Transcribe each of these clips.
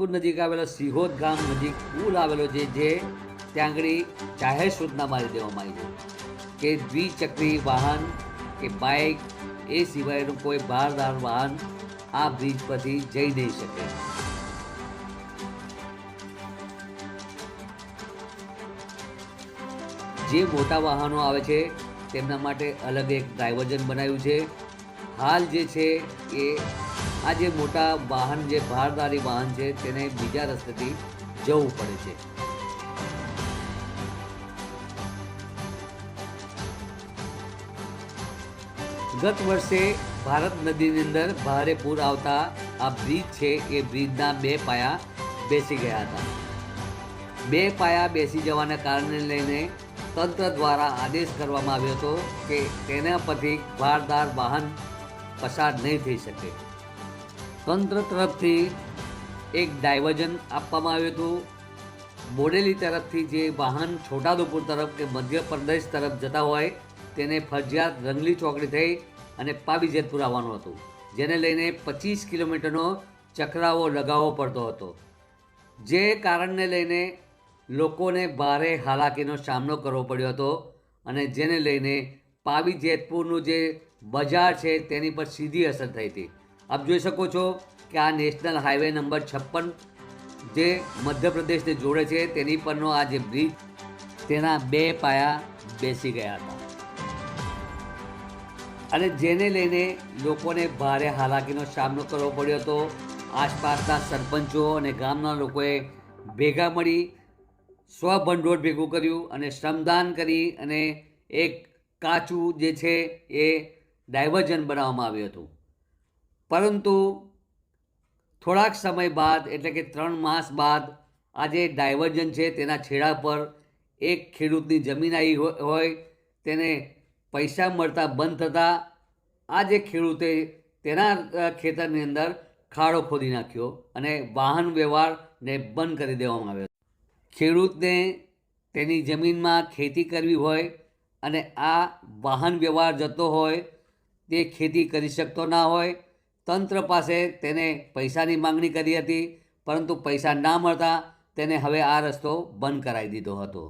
જેતપુર નજીક આવેલો સિહોદ ગામ નજીક પુલ આવેલો છે, જે ત્યાં આગળ જાહેર સૂચના મારી દેવામાં આવી છે કે દ્વિચક્રી વાહન કે બાઇક એ સિવાયનું કોઈ ભારદાર વાહન આ બ્રિજ પરથી જઈ નહીં શકે. જે મોટા વાહનો આવે છે, તેમના માટે અલગ એક ડાયવર્ઝન બનાવ્યું છે. હાલ જે છે એ આ જે મોટા વાહન જે, ભારદારી વાહન છે, તેને બીજા રસ્તેથી જવું પડે છે. ગત વર્ષે ભારત નદીની અંદર ભારે પૂર આવતા આ બ્રિજ છે, એ બ્રિજના બે પાયા બેસી ગયા હતા. બે પાયા બેસી જવાના કારણે લઈને તંત્ર દ્વારા આદેશ કરવામાં આવ્યો હતો કે તેના પરથી ભારદાર વાહન પસાર નહીં થઈ શકે. તંત્ર તરફથી એક ડાયવર્ઝન આપવામાં આવ્યું હતું. બોડેલી તરફથી જે વાહન છોટાઉદેપુર તરફ કે મધ્યપ્રદેશ તરફ જતા હોય, તેને ફરજિયાત રંગલી ચોકડી થઈ અને પાવી જેતપુર આવવાનું હતું, જેને લઈને પચીસ કિલોમીટરનો ચકરાવો લગાવવો પડતો હતો. જે કારણને લઈને લોકોને ભારે હાલાકીનો સામનો કરવો પડ્યો હતો અને જેને લઈને પાવી જેતપુરનું જે બજાર છે તેની પર સીધી અસર થઈ હતી. આપ જોઈ શકો છો કે આ નેશનલ હાઈવે નંબર છપ્પન જે મધ્યપ્રદેશને જોડે છે, તેની પરનો આ જે બ્રિજ, તેના બે પાયા બેસી ગયા હતા. અને જેને લઈને લોકોને ભારે હાલાકીનો સામનો કરવો પડ્યો હતો, આસપાસના સરપંચો અને ગામના લોકોએ ભેગા મળી સ્વભંડોળ ભેગું કર્યું અને શ્રમદાન કરી અને એક કાચું જે છે એ ડાયવર્ઝન બનાવવામાં આવ્યું હતું. પરંતુ થોડાક સમય બાદ, એટલે કે ત્રણ માસ બાદ, આ જે ડાયવર્જન છે તેના છેડા પર એક ખેડૂતની જમીન આવી હોય, તેને પૈસા મળતા બંધ થતાં આ જે ખેડૂતે તેના ખેતરની અંદર ખાડો ખોદી નાખ્યો અને વાહન વ્યવહારને બંધ કરી દેવામાં આવ્યો. ખેડૂતને તેની જમીનમાં ખેતી કરવી હોય અને આ વાહન વ્યવહાર જતો હોય, તે ખેતી કરી શકતો ના હોય તંત્ર પાસે તેને પૈસાની માંગણી કરી હતી પરંતુ પૈસા ના મળતા તેને હવે આ રસ્તો બંધ કરાવી દીધો હતો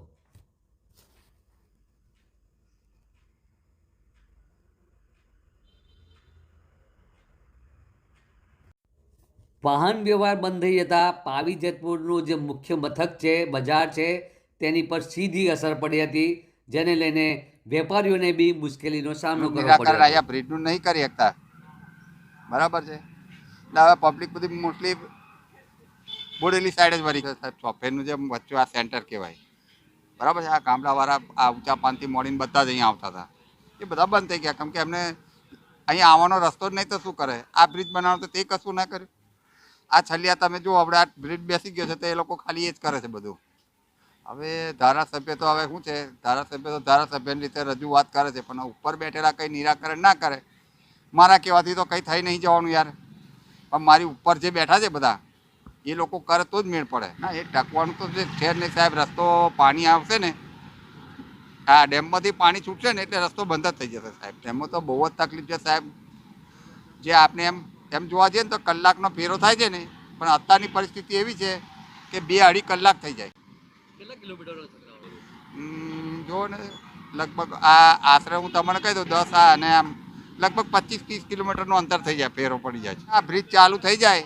વાહન વ્યવહાર બંધ થઈ જતાં પાવી જેતપુરનું જે મુખ્ય મથક છે બજાર છે તેની પર સીધી અસર પડી હતી જેને લઈને વેપારીઓને બી મુશ્કેલીનો સામનો કરવો પડ્યો. બ્રિજનું નહીં કરી શકતા બરાબર છે? એટલે હવે પબ્લિક બધી મોસ્ટલી બોડેલી સાઈડ જ વળી સાહેબ ચોફેરનું જે વચ્ચે આ સેન્ટર કહેવાય. બરાબર છે? આ ગામડાવાળા આ ઊંચા પાનથી મોડીને બધા જ અહીંયા આવતા હતા. એ બધા બંધ થઈ ગયા. કેમ કે એમને અહીંયા આવવાનો રસ્તો જ નહીં તો શું કરે? આ બ્રિજ બનાવવાનું તો તે કશું ના કર્યું આ છલિયા તમે જુઓ આપણે આ બ્રિજ બેસી ગયો છે તો એ લોકો ખાલી એ જ કરે છે બધું. હવે ધારાસભ્ય તો હવે શું છે? ધારાસભ્ય તો ધારાસભ્યની રીતે રજૂઆત કરે છે, પણ ઉપર બેઠેલા કંઈ નિરાકરણ ના કરે. મારા કહેવાથી તો કંઈ થઈ નહીં જવાનું યાર. પણ મારી ઉપર જે બેઠા છે બધા એ લોકો કરે તો જ મેળ પડે. ના એ ટકવાનું તો જે છે ને નહીં સાહેબ રસ્તો પાણી આવશે ને હા ડેમમાંથી પાણી છૂટશે ને એટલે રસ્તો બંધ જ થઈ જશે સાહેબ. ડેમમાં તો બહુ જ તકલીફ છે સાહેબ. જે આપણે એમ એમ જોવા જઈએ ને તો કલાકનો ફેરો થાય છે ને પણ અત્યારની પરિસ્થિતિ એવી છે કે બે અઢી કલાક થઈ જાય. કિલોમીટર જો ને લગભગ આ આશરે હું તમને કહી દઉં દસ આ અને આમ લગભગ પચીસ ત્રીસ કિલોમીટરનું અંતર થઈ જાય ફેરો પડી જાય આ બ્રિજ ચાલુ થઈ જાય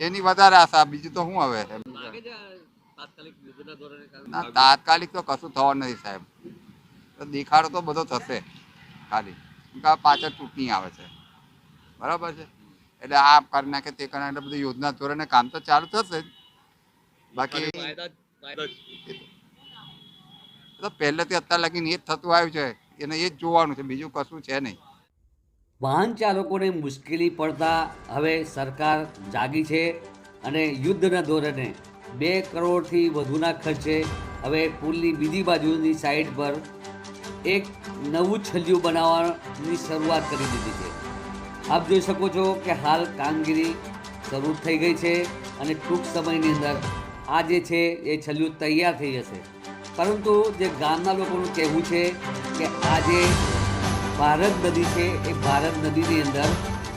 એની વધારે આશા. બીજું તો શું હવે? ના તાત્કાલિક તો કશું થવાનું નથી સાહેબ. દેખાડો તો બધો થશે ખાલી. પાછળ ચૂંટણી આવે છે. બરાબર છે? એટલે આ કરી નાખે તે કરી નાખે બધી યોજના ધોરણે કામ તો ચાલુ થશે બાકી તો પહેલેથી અત્યાર લગીને એ જ થતું આવ્યું છે. એને એ જ જોવાનું છે, બીજું કશું છે નહીં. વાહન ચાલકોને મુશ્કેલી પડતા હવે સરકાર જાગી છે અને યુદ્ધના ધોરણે બે કરોડથી વધુના ખર્ચે હવે પુલની બીજી બાજુની સાઈડ પર એક નવું છલ્યું બનાવવાની શરૂઆત કરી દીધી છે. આપ જોઈ શકો છો કે હાલ કામગીરી શરૂ થઈ ગઈ છે અને ટૂંક સમયની અંદર આ જે છે એ છલ્યું તૈયાર થઈ જશે. પરંતુ જે ગામના લોકોનું કહેવું છે કે આ જે ભારત નદી છે, એ ભારત નદીની અંદર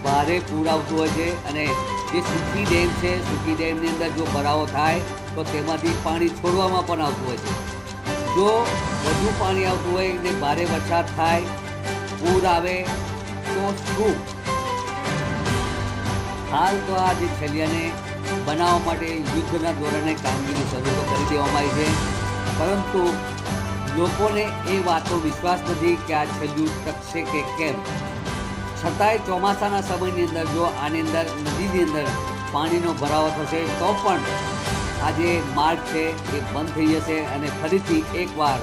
ભારે પૂર આવતું હોય છે અને જે સુખી ડેમ છે, સુખી ડેમની અંદર જો ભરાવો થાય, તો તેમાંથી પાણી છોડવામાં પણ આવતું હોય છે. જો વધુ પાણી આવતું હોય ને ભારે વરસાદ થાય, પૂર આવે, તો શું? હાલ તો આ જે છલિયાને બનાવવા માટે યુદ્ધના ધોરણે કામગીરી શરૂ કરી દેવામાં આવી છે. પરંતુ લોકોને એ વાતો વિશ્વાસ નથી કે આ છેલ્લું ટકશે કે કેમ. છતાંય ચોમાસાના સમયની અંદર જો આની અંદર, નદીની અંદર પાણીનો ભરાવો થશે, તો પણ આ જે માર્ગ છે એ બંધ થઈ જશે અને ફરીથી એકવાર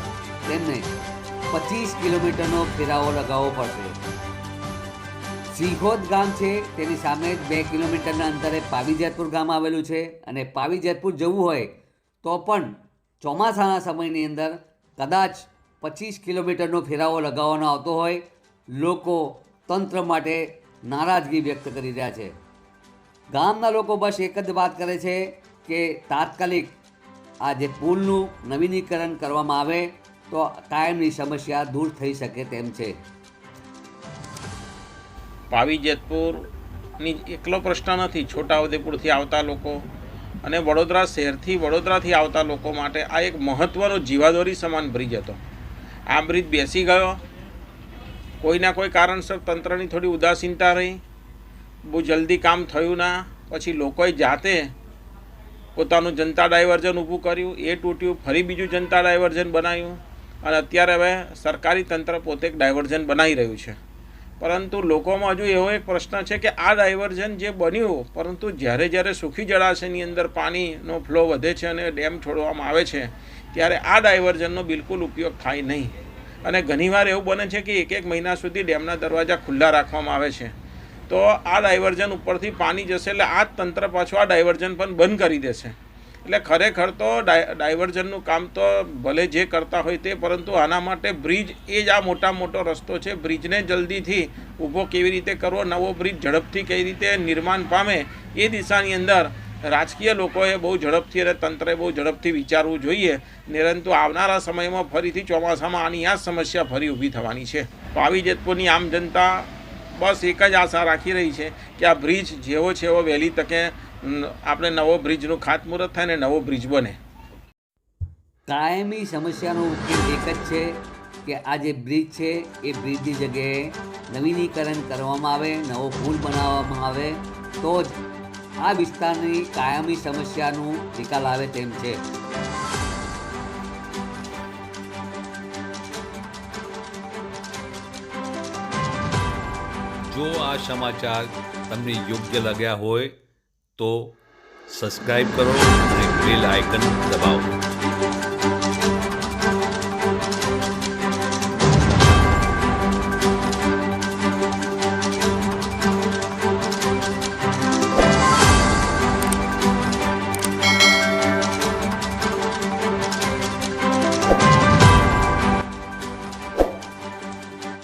તેમને પચીસ કિલોમીટરનો ફેરાવો લગાવવો પડશે. સિંહોદ ગામ છે, તેની સામે બે કિલોમીટરના અંતરે પાવીજેતપુર ગામ આવેલું છે અને પાવીજેતપુર જવું હોય તો પણ ચોમાસાના સમયની અંદર કદાચ પચીસ કિલોમીટરનો ફેરાવો લગાવવાનો આવતો હોય, લોકો તંત્ર માટે નારાજગી વ્યક્ત કરી રહ્યા છે. ગામના લોકો બસ એક જ વાત કરે છે કે તાત્કાલિક આ જે પુલનું નવીનીકરણ કરવામાં આવે તો કાયમની સમસ્યા દૂર થઈ શકે તેમ છે. પાવી જેતપુરની એકલો પ્રશ્ન નથી. છોટાઉદેપુરથી આવતા લોકો અને વડોદરા શહેરથી વડોદરાથી આવતા લોકો માટે આ એક મહત્ત્વનો જીવાદોરી સમાન બ્રિજ હતો. આ બ્રિજ બેસી ગયો. કોઈના કોઈ કારણસર તંત્રની થોડી ઉદાસીનતા રહી. બહુ જલ્દી કામ થયું ના. પછી લોકોએ જાતે પોતાનું જનતા ડાયવર્ઝન ઊભું કર્યું. એ તૂટ્યું. ફરી બીજું જનતા ડાયવર્ઝન બનાવ્યું. અને અત્યારે હવે સરકારી તંત્ર પોતે એક ડાયવર્ઝન બનાવી રહ્યું છે. પરંતુ લોકોમાં હજુ એવો એક પ્રશ્ન છે કે આ ડાયવર્ઝન જે બન્યું, પરંતુ જ્યારે જ્યારે સુખી જળાશયની અંદર પાણીનો ફ્લો વધે છે અને ડેમ છોડવામાં આવે છે, ત્યારે આ ડાયવર્ઝનનો બિલકુલ ઉપયોગ થાય નહીં. અને ઘણીવાર એવું બને છે કે એક એક મહિના સુધી ડેમના દરવાજા ખુલ્લા રાખવામાં આવે છે. તો આ ડાયવર્ઝન ઉપરથી પાણી જશે એટલે આ જ તંત્ર પાછું આ ડાયવર્ઝન પણ બંધ કરી દેશે. એટલે ખરેખર તો ડાય, ડાયવર્ઝનનું કામ તો ભલે જે કરતા હોય તે, પરંતુ આના માટે બ્રિજ એ જ આ મોટા મોટો રસ્તો છે. બ્રિજને જલ્દીથી ઊભો કેવી રીતે કરવો, નવો બ્રિજ ઝડપથી કઈ રીતે નિર્માણ પામે એ દિશાની અંદર રાજકીય લોકોએ બહુ ઝડપથી અને તંત્રએ બહુ ઝડપથી વિચારવું જોઈએ. નિરંતુ આવનારા સમયમાં ફરીથી ચોમાસામાં આની આ સમસ્યા ફરી ઊભી થવાની છે. તો આવી જેતપુરની આમ જનતા બસ એક જ આશા રાખી રહી છે કે આ બ્રિજ જેવો છે એવો વહેલી તકે આપણે નવો બ્રિજનું ખાતમુહૂર્ત થાય ને નવો બ્રિજ બને. કાયમી સમસ્યાનો ઉકેલ એક જ છે કે આ જે બ્રિજ છે એ બ્રિજની જગ્યાએ નવીનીકરણ કરવામાં આવે નવો પુલ બનાવવામાં આવે તો જ આ વિસ્તારની કાયમી સમસ્યાનું નિકાલ આવે તેમ છે. જો આ સમાચાર તમને યોગ્ય લાગ્યા હોય તો સબસ્ક્રાઈબ કરો અને બેલ આઇકન દબાવો.